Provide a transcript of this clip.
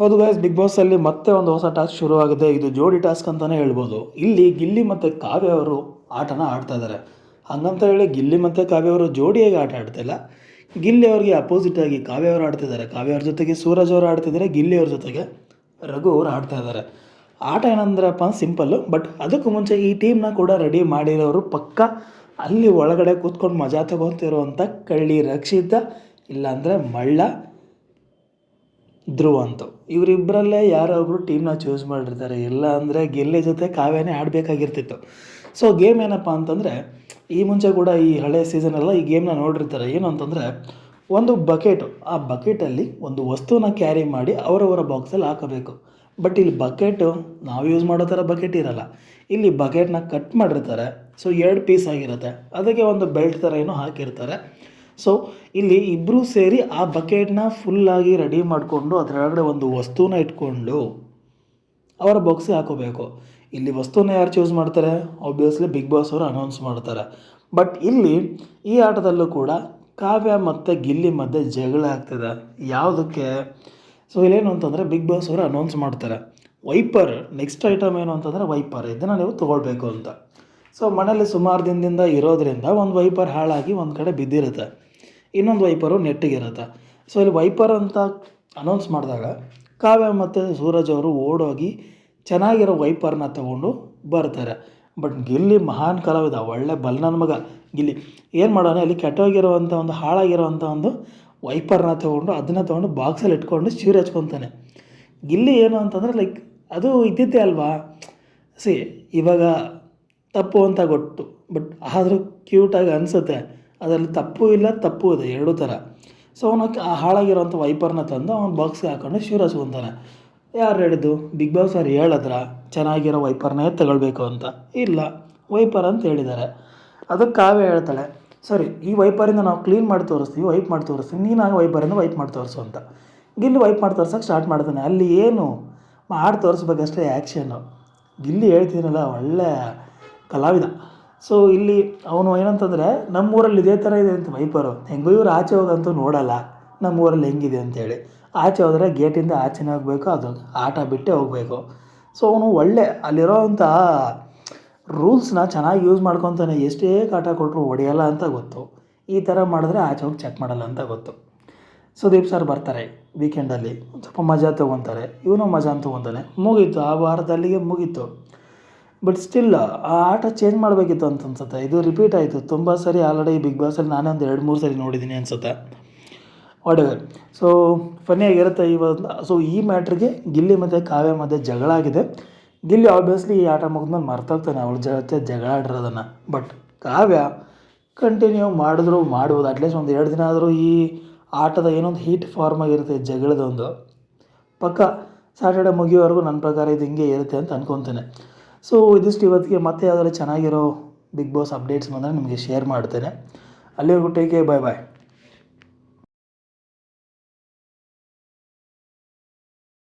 ಹೌದು guys big ಬಾಸಲ್ಲಿ ಮತ್ತೆ ಒಂದು ಹೊಸ ಟಾಸ್ಕ್ ಶುರುವಾಗಿದೆ. ಇದು ಜೋಡಿ ಟಾಸ್ಕ್ ಅಂತಲೇ ಹೇಳ್ಬೋದು. ಇಲ್ಲಿ ಗಿಲ್ಲಿ ಮತ್ತು ಕಾವ್ಯ ಅವರು ಆಟನ ಆಡ್ತಾ ಇದ್ದಾರೆ. ಹಂಗಂತ ಹೇಳಿ ಗಿಲ್ಲಿ ಮತ್ತು ಕಾವ್ಯ ಅವರು ಜೋಡಿಯಾಗಿ ಆಟ ಆಡ್ತಿಲ್ಲ ಗಿಲ್ಲಿ ಅವ್ರಿಗೆ ಅಪೋಸಿಟ್ ಆಗಿ ಕಾವ್ಯ ಅವರು ಆಡ್ತಿದ್ದಾರೆ ಕಾವ್ಯ ಅವ್ರ ಜೊತೆಗೆ ಸೂರಜ್ ಅವರು ಆಡ್ತಿದ್ದಾರೆ ಗಿಲ್ಲಿ ಅವ್ರ ಜೊತೆಗೆ ರಘು ಅವರು ಆಡ್ತಾ ಇದ್ದಾರೆ. ಆಟ ಏನಂದ್ರಪ್ಪ ಸಿಂಪಲ್ಲು ಬಟ್ ಅದಕ್ಕೂ ಮುಂಚೆ ಈ ಟೀಮ್ನ ಕೂಡ ರೆಡಿ ಮಾಡಿರೋರು ಪಕ್ಕ ಅಲ್ಲಿ ಒಳಗಡೆ ಕೂತ್ಕೊಂಡು ಮಜಾ ತಗೊತಿರುವಂಥ ಕಳ್ಳಿ ರಕ್ಷಿತ, ಇಲ್ಲಾಂದರೆ ಮಳ್ಳ. ಧ್ರುವ ಅಂತ. ಇವರಿಬ್ಬರಲ್ಲೇ ಯಾರೋ ಒಬ್ಬರು ಟೀಮ್ನ ಚೂಸ್ ಮಾಡಿರ್ತಾರೆ. ಇಲ್ಲ ಅಂದರೆ ಗೆಲ್ಲೆ ಜೊತೆ ಕಾವ್ಯನೇ ಆಡಬೇಕಾಗಿರ್ತಿತ್ತು. ಸೊ ಗೇಮ್ ಏನಪ್ಪ ಅಂತಂದರೆ, ಈ ಮುಂಚೆ ಕೂಡ ಈ ಹಳೆ ಸೀಸನೆಲ್ಲ ಈ ಗೇಮ್ನ ನೋಡಿರ್ತಾರೆ. ಏನು ಅಂತಂದರೆ, ಒಂದು ಬಕೆಟು ಆ ಬಕೆಟಲ್ಲಿ ಒಂದು ವಸ್ತುವನ್ನ ಕ್ಯಾರಿ ಮಾಡಿ ಅವರವರ ಬಾಕ್ಸಲ್ಲಿ ಹಾಕಬೇಕು. ಬಟ್ ಇಲ್ಲಿ ಬಕೆಟು ನಾವು ಯೂಸ್ ಮಾಡೋ ಥರ ಬಕೆಟ್ ಇರಲ್ಲ. ಇಲ್ಲಿ ಬಕೆಟ್ನ ಕಟ್ ಮಾಡಿರ್ತಾರೆ. ಸೊ ಎರಡು ಪೀಸ್ ಆಗಿರುತ್ತೆ. ಅದಕ್ಕೆ ಒಂದು ಬೆಲ್ಟ್ ಥರ ಏನೋ ಹಾಕಿರ್ತಾರೆ. ಸೊ ಇಲ್ಲಿ ಇಬ್ಬರೂ ಸೇರಿ ಆ ಬಕೆಟ್ನ ಫುಲ್ಲಾಗಿ ರೆಡಿ ಮಾಡಿಕೊಂಡು ಅದರೊಳಗಡೆ ಒಂದು ವಸ್ತುನ ಇಟ್ಕೊಂಡು ಅವರ ಬಾಕ್ಸಿಗೆ ಹಾಕೋಬೇಕು. ಇಲ್ಲಿ ವಸ್ತುನ ಯಾರು ಚೂಸ್ ಮಾಡ್ತಾರೆ? ಆಬ್ವಿಯಸ್ಲಿ ಬಿಗ್ ಬಾಸ್ ಅವರು ಅನೌನ್ಸ್ ಮಾಡ್ತಾರೆ. ಬಟ್ ಇಲ್ಲಿ ಈ ಆಟದಲ್ಲೂ ಕೂಡ ಕಾವ್ಯ ಮತ್ತು ಗಿಲ್ಲಿ ಮಧ್ಯೆ ಜಗಳ ಆಗ್ತದೆ. ಯಾವುದಕ್ಕೆ? ಸೊ ಇಲ್ಲೇನು ಅಂತಂದರೆ ಬಿಗ್ ಬಾಸ್ ಅವರು ಅನೌನ್ಸ್ ಮಾಡ್ತಾರೆ. ವೈಪರ್ ನೆಕ್ಸ್ಟ್ ಐಟಮ್ ಏನು ಅಂತಂದರೆ ವೈಪರ್ ಇದನ್ನು ನೀವು ತೊಗೊಳ್ಬೇಕು ಅಂತ. ಸೊ ಮನೇಲಿ ಸುಮಾರು ದಿನದಿಂದ ಇರೋದರಿಂದ ಒಂದು ವೈಪರ್ ಹಾಳಾಗಿ ಒಂದು ಕಡೆ ಬಿದ್ದಿರುತ್ತೆ. ಇನ್ನೊಂದು ವೈಪರು ನೆಟ್ಟಿಗಿರುತ್ತೆ. ಸೊ ಇಲ್ಲಿ ವೈಪರ್ ಅಂತ ಅನೌನ್ಸ್ ಮಾಡಿದಾಗ ಕಾವ್ಯ ಮತ್ತು ಸೂರಜ್ ಅವರು ಓಡೋಗಿ ಚೆನ್ನಾಗಿರೋ ವೈಪರ್ನ ತಗೊಂಡು ಬರ್ತಾರೆ. ಬಟ್ ಗಿಲ್ಲಿ ಮಹಾನ್ ಕಲಾವಿದ, ಒಳ್ಳೆ ಬಲ್ ನನ್ನ ಮಗ. ಗಿಲ್ಲಿ ಏನು ಮಾಡೋಣ, ಇಲ್ಲಿ ಕೆಟ್ಟೋಗಿರುವಂಥ ಒಂದು ಹಾಳಾಗಿರೋವಂಥ ಒಂದು ವೈಪರ್ನ ತೊಗೊಂಡು ಅದನ್ನ ತೊಗೊಂಡು ಬಾಕ್ಸಲ್ಲಿ ಇಟ್ಕೊಂಡು ಚೀರ್ ಹಚ್ಕೊತಾನೆ. ಗಿಲ್ಲಿ ಏನು ಅಂತಂದರೆ ಲೈಕ್ ಅದು ಇದ್ದಿದ್ದೆ ಅಲ್ವಾ? ಸಿ ಇವಾಗ ತಪ್ಪು ಅಂತ ಗೊತ್ತು ಬಟ್ ಆದರೂ ಕ್ಯೂಟಾಗಿ ಅನಿಸುತ್ತೆ. ಅದರಲ್ಲಿ ತಪ್ಪು ಇಲ್ಲ, ತಪ್ಪು ಇದೆ, ಎರಡೂ ಥರ. ಸೊ ಅವನು ಹಾಳಾಗಿರೋಂಥ ವೈಪರ್ನ ತಂದು ಅವ್ನು ಬಾಕ್ಸ್ಗೆ ಹಾಕೊಂಡು ಶಿವ ಹಚ್ಕೊತಾನೆ ಯಾರು ಹೇಳಿದ್ದು? ಬಿಗ್ ಬಾಸ್ ಅವ್ರು ಹೇಳಿದ್ರ ಚೆನ್ನಾಗಿರೋ ವೈಪರ್ನೇ ತಗೊಳ್ಬೇಕು ಅಂತ. ಇಲ್ಲ, ವೈಪರ್ ಅಂತ ಹೇಳಿದ್ದಾರೆ. ಅದಕ್ಕೆ ಕಾವ್ಯ ಹೇಳ್ತಾಳೆ, ಸರಿ, ಈ ವೈಪರಿಂದ ನಾವು ಕ್ಲೀನ್ ಮಾಡಿ ತೋರಿಸ್ತೀವಿ, ವೈಪ್ ಮಾಡಿ ತೋರಿಸ್ತೀವಿ, ನೀನು ಆ ವೈಪರಿಂದ ವೈಪ್ ಮಾಡಿ ತೋರಿಸು ಅಂತ. ಗಿಲ್ಲಿ ವೈಪ್ ಮಾಡಿ ತೋರ್ಸೋಕೆ ಸ್ಟಾರ್ಟ್ ಮಾಡ್ತಾನೆ. ಅಲ್ಲಿ ಏನು? ಮಾಡಿ ತೋರಿಸ್ಬೇಕಷ್ಟೇ ಆ್ಯಕ್ಷನ್ನು. ಗಿಲ್ಲಿ ಹೇಳ್ತೀನಲ್ಲ ಒಳ್ಳೆ ಕಲಾವಿದ. ಸೊ ಇಲ್ಲಿ ಅವನು ಏನಂತಂದರೆ, ನಮ್ಮೂರಲ್ಲಿ ಇದೇ ಥರ ಇದೆ ಅಂತ ವೈಪರು. ಹೆಂಗೋ ಇವರು ಆಚೆ ಹೋಗಂತೂ ನೋಡಲ್ಲ. ನಮ್ಮೂರಲ್ಲಿ ಹೆಂಗಿದೆ ಅಂತೇಳಿ. ಆಚೆ ಹೋದರೆ ಗೇಟಿಂದ ಆಚೆನೇ ಹೋಗಬೇಕು, ಅದು ಆಟ ಬಿಟ್ಟೇ ಹೋಗಬೇಕು. ಸೊ ಅವನು ಒಳ್ಳೆ ಅಲ್ಲಿರೋವಂಥ ರೂಲ್ಸ್ನ ಚೆನ್ನಾಗಿ ಯೂಸ್ ಮಾಡ್ಕೊತಾನೆ. ಎಷ್ಟೇ ಕಾಟ ಕೊಟ್ಟರು ಹೊಡೆಯಲ್ಲ ಅಂತ ಗೊತ್ತು. ಈ ಥರ ಮಾಡಿದ್ರೆ ಆಚೆ ಹೋಗಿ ಚೆಕ್ ಮಾಡಲ್ಲ ಅಂತ ಗೊತ್ತು. ಸುದೀಪ್ ಸರ್ ಬರ್ತಾರೆ ವೀಕೆಂಡಲ್ಲಿ ಸ್ವಲ್ಪ ಮಜಾ ತೊಗೊತಾರೆ. ಇವನು ಮಜಾ ತೊಗೊತಾನೆ. ಮುಗೀತು. ಆ ವಾರದಲ್ಲಿಗೆ ಮುಗೀತು. ಬಟ್ ಸ್ಟಿಲ್ ಆ ಆಟ ಚೇಂಜ್ ಮಾಡಬೇಕಿತ್ತು ಅಂತ ಅನ್ಸುತ್ತೆ. ಇದು ರಿಪೀಟ್ ಆಯಿತು. ತುಂಬ ಸರಿ ಆಲ್ರೆಡಿ ಬಿಗ್ ಬಾಸಲ್ಲಿ ನಾನೇ ಒಂದು ಎರಡು ಮೂರು ಸರಿ ನೋಡಿದ್ದೀನಿ ಅನ್ಸುತ್ತೆ. ವಾಟೆವರ್ ಸೊ ಫನ್ನಿಯಾಗಿರುತ್ತೆ ಇವತ್ತು ಸೊ ಈ ಮ್ಯಾಟ್ರಿಗೆ ಗಿಲ್ಲಿ ಮತ್ತು ಕಾವ್ಯ ಮಧ್ಯೆ ಜಗಳ ಆಗಿದೆ. ಗಿಲ್ಲಿ ಆಬ್ವಿಯಸ್ಲಿ ಈ ಆಟ ಮುಗಿದ್ಮೇಲೆ ಮರ್ತೋಗ್ತಾನೆ ಅವಳ ಜೊತೆ ಜಗಳ ಆಡಿರೋದನ್ನು. ಬಟ್ ಕಾವ್ಯ ಕಂಟಿನ್ಯೂ ಮಾಡಿದ್ರು ಮಾಡ್ಬೋದು ಅಟ್ಲೀಸ್ಟ್ ಒಂದು ಎರಡು ದಿನ ಆದರೂ ಈ ಆಟದ ಏನೊಂದು ಹೀಟ್ ಫಾರ್ಮ್ ಆಗಿರುತ್ತೆ ಜಗಳದೊಂದು ಪಕ್ಕ ಸ್ಯಾಟರ್ಡೆ ಮುಗಿಯೋವರೆಗೂ ನನ್ನ ಪ್ರಕಾರ ಇದು ಹಿಂಗೆ ಇರುತ್ತೆ ಅಂತ ಅನ್ಕೊತೇನೆ. ಸೊ ಇದಿಷ್ಟು ಇವತ್ತಿಗೆ ಮತ್ತೆ ಯಾವ್ದಾದ್ರು ಚೆನ್ನಾಗಿರೋ ಬಿಗ್ ಬಾಸ್ ಅಪ್ಡೇಟ್ಸ್ ಬಂದರೆ ನಿಮಗೆ ಶೇರ್ ಮಾಡ್ತೇನೆ. ಅಲ್ಲಿವರೆಗೂ ಟೇಕ್ ಬಾಯ್ ಬಾಯ್